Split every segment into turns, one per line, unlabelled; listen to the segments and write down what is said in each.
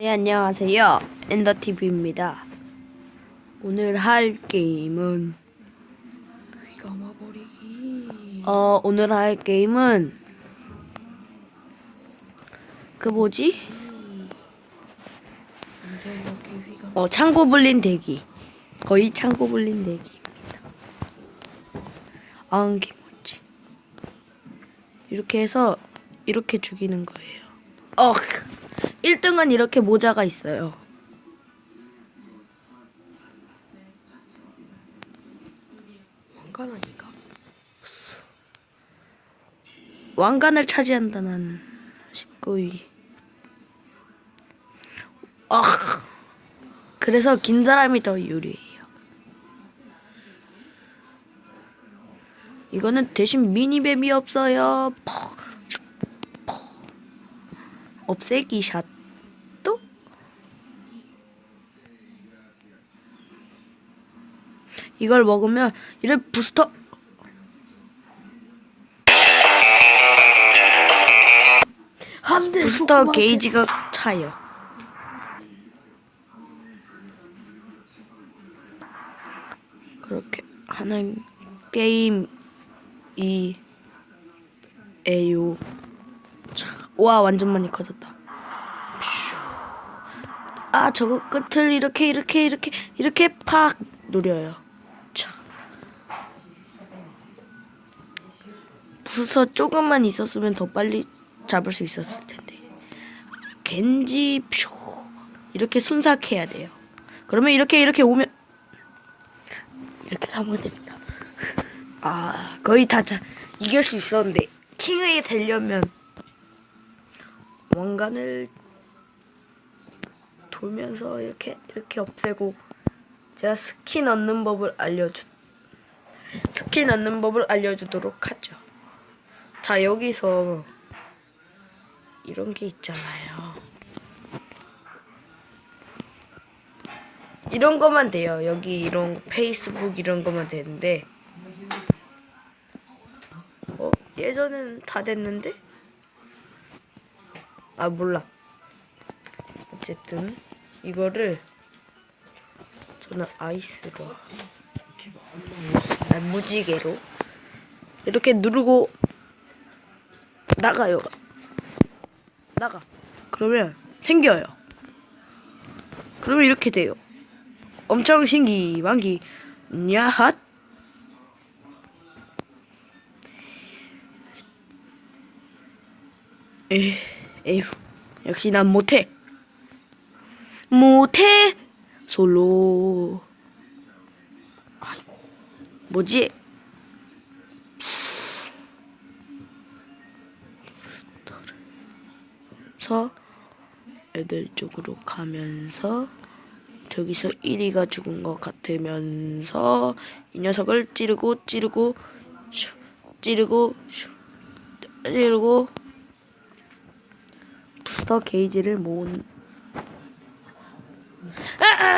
네, 안녕하세요. 엔더TV입니다. 오늘 할 게임은, 어, 오늘 할 게임은, 그 뭐지? 어, 창고블린 대기. 거의 창고블린 대기입니다. 안개 뭐지? 이렇게 해서, 이렇게 죽이는 거예요. 어, 1등은 이렇게 모자가 있어요.
왕관 아닌가?
왕관을 차지한다는 19위. 아, 그래서 긴 사람이 더 유리해요. 이거는 대신 미니맵이 없어요. 퍽, 퍽. 없애기 샷도? 이걸 먹으면 이래 부스터 부스터 게이지가 차요. 그렇게 하는 게임이 에요. 자, 와 완전 많이 커졌다. 아 저거 끝을 이렇게 이렇게 이렇게 이렇게 팍 노려요. 부서 조금만 있었으면 더 빨리 잡을 수 있었을 텐데. 겐지 퓨 이렇게 순삭해야 돼요. 그러면 이렇게 이렇게 오면
이렇게 사면 됩니다
아 거의 다 자, 이길 수 있었는데 킹이 되려면 왕관을 돌면서 이렇게 이렇게 없애고 제가 스킨 얻는 법을 알려주 스킨 얻는 법을 알려주도록 하죠. 자 여기서 이런 게 있잖아요. 이런 거만 돼요. 여기 이런 거, 페이스북 이런 거만 되는데 어 예전엔 다 됐는데 아 몰라. 어쨌든 이거를 저는 아이스로 아, 무지개로 이렇게 누르고 나가요. 나가. 그러면 생겨요. 그러면 이렇게 돼요. 엄청 신기 만기 야핫 에 에휴 역시 난 못해 못해 솔로
아이고
뭐지 서 애들 쪽으로 가면서 저기서 1위가 죽은 것 같으면서 이 녀석을 찌르고 찌르고 슉, 찌르고 슉, 찌르고 부스터 게이지를 모은 여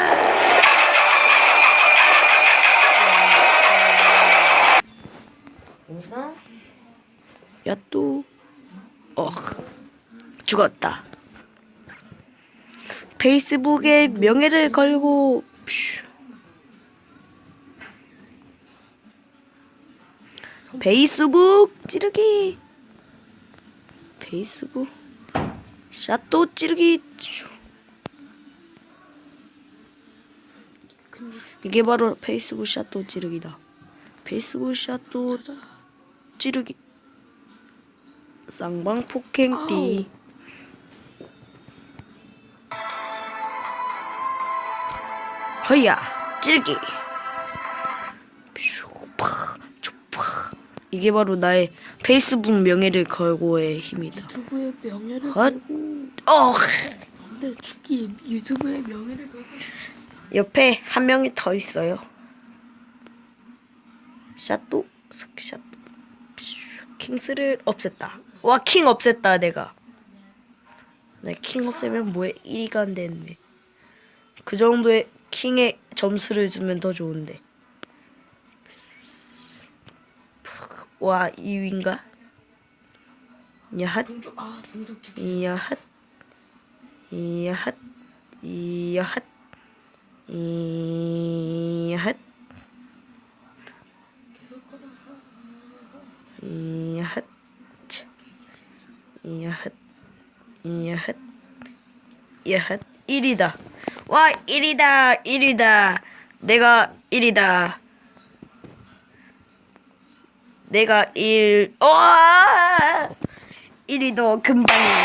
죽었다. 페이스북에 명예를 걸고 퓨. 페이스북 찌르기. 페이스북. 샷도 찌르기. 이게 바로 페이스북 샷도 찌르기다. 페이스북 샷도 찌르기. 쌍방 폭행띠 허야 슈파 이게 바로 나의 페이스북 명예를 걸고의 힘이다.
유튜브의 명예를
헛.
걸고
어.
안돼 죽기 유튜브의 명예를 걸고
옆에 한 명이 더 있어요. 샷도 슥 샷도 슈, 킹스를 없앴다. 와 킹 없앴다 내가. 내 킹 없애면 뭐해? 1위가 안 되는데. 그 정도의 킹의 점수를 주면 더 좋은데. 와 2위인가? 야핫. 야핫. 이핫. 이핫. 이핫. 이핫. 이핫. 이핫. 이핫. 1이다 와 1이다 1이다. 내가 1이다. 내가 1 와! 1위도 금방이다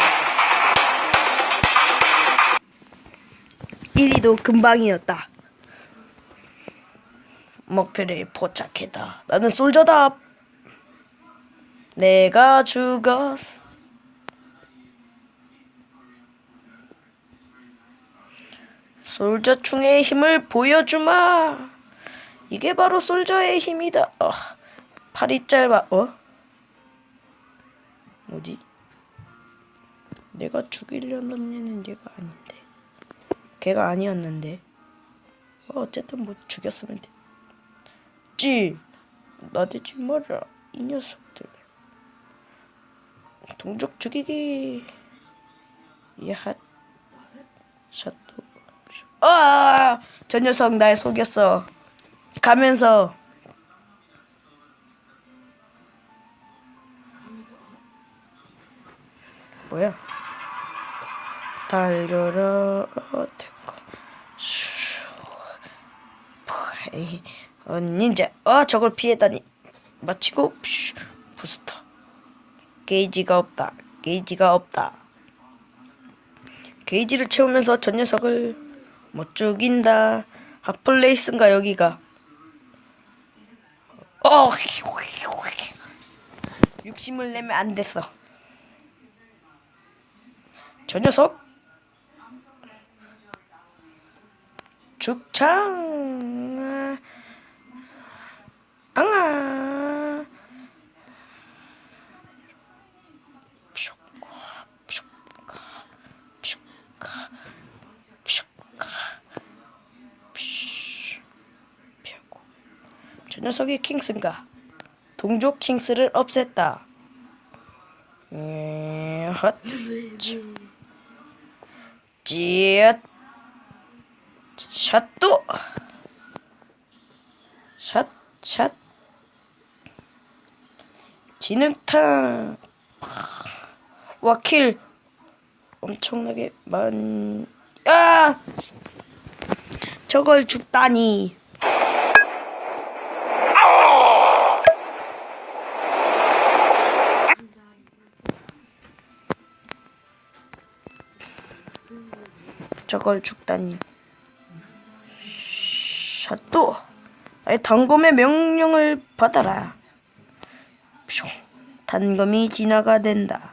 1위도 금방이었다. 목표를 포착했다. 나는 솔저다. 내가 죽었어 솔저충의 힘을 보여주마. 이게 바로 솔저의 힘이다. 어, 팔이 짧아. 어? 뭐지? 내가 죽이려는 애는 얘가 아닌데. 걔가 아니었는데. 어, 어쨌든 뭐 죽였으면 됐지 나대지 마라 이 녀석들. 동족 죽이기. 야핫. 샷도 아 저 녀석 날 속였어. 가면서. 뭐야? 달려라 어, 푸이. 어, 닌자. 아 저걸 피해다니. 마치고 슈, 부스터. 게이지가 없다. 게이지가 없다. 게이지를 채우면서 저 녀석을 못 죽인다. 핫플레이스인가 여기가? 어 욕심을 내면 안 됐어. 저 녀석? 죽창 앙아 저 녀석이 킹스인가? 동족 킹스를 없앴다. 음, 헛. 찌읒 샷도 샷 샷 지능탄 와킬 엄청나게 많 야! 저걸 죽다니 저걸 죽다니 샷도 단검의 명령을 받아라 숑. 단검이 진화가 된다.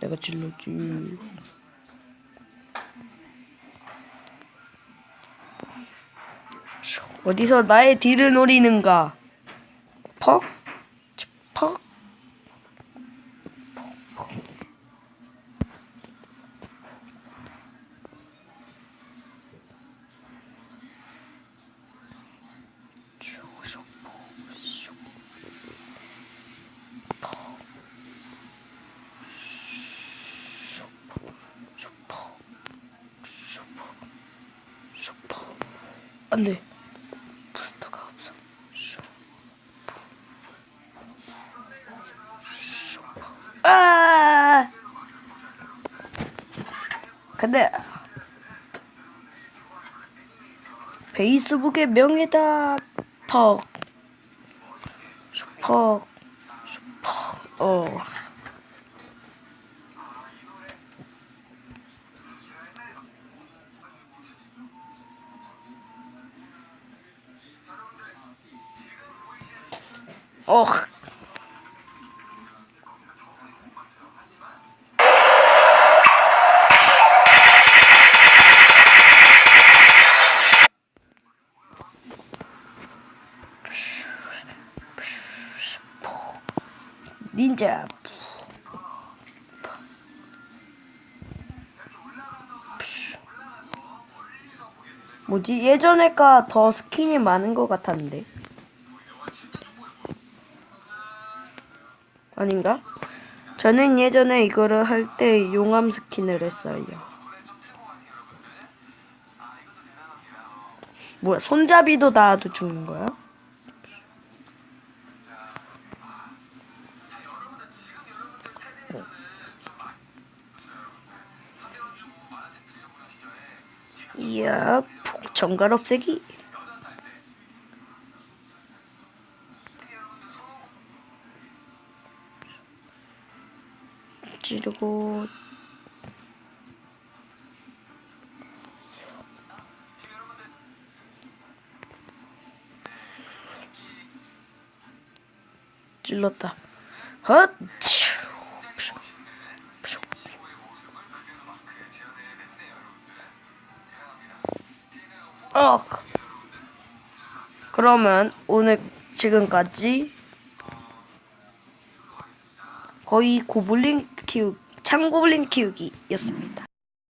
내가 찔렀지 어디서 나의 뒤를 노리는가? 퍽, 퍽. 안돼. 부스터가 없어. 아! 근데 페이스북의 명예다. 퍽. 퍽. 퍽. 어. 어. 닌자 뭐지 예전에가 더 스킨이 많은 것 같았는데 아닌가? 저는 예전에 이거를 할 때 용암 스킨을 했어요 뭐야 손잡이도 나도 죽는 거야? 이야, 푹 정갈 없애기. 찌르고 찔렀다. 헛! 어. 그러면 오늘 지금까지 거의 고블린 키우 창고블린 키우기였습니다.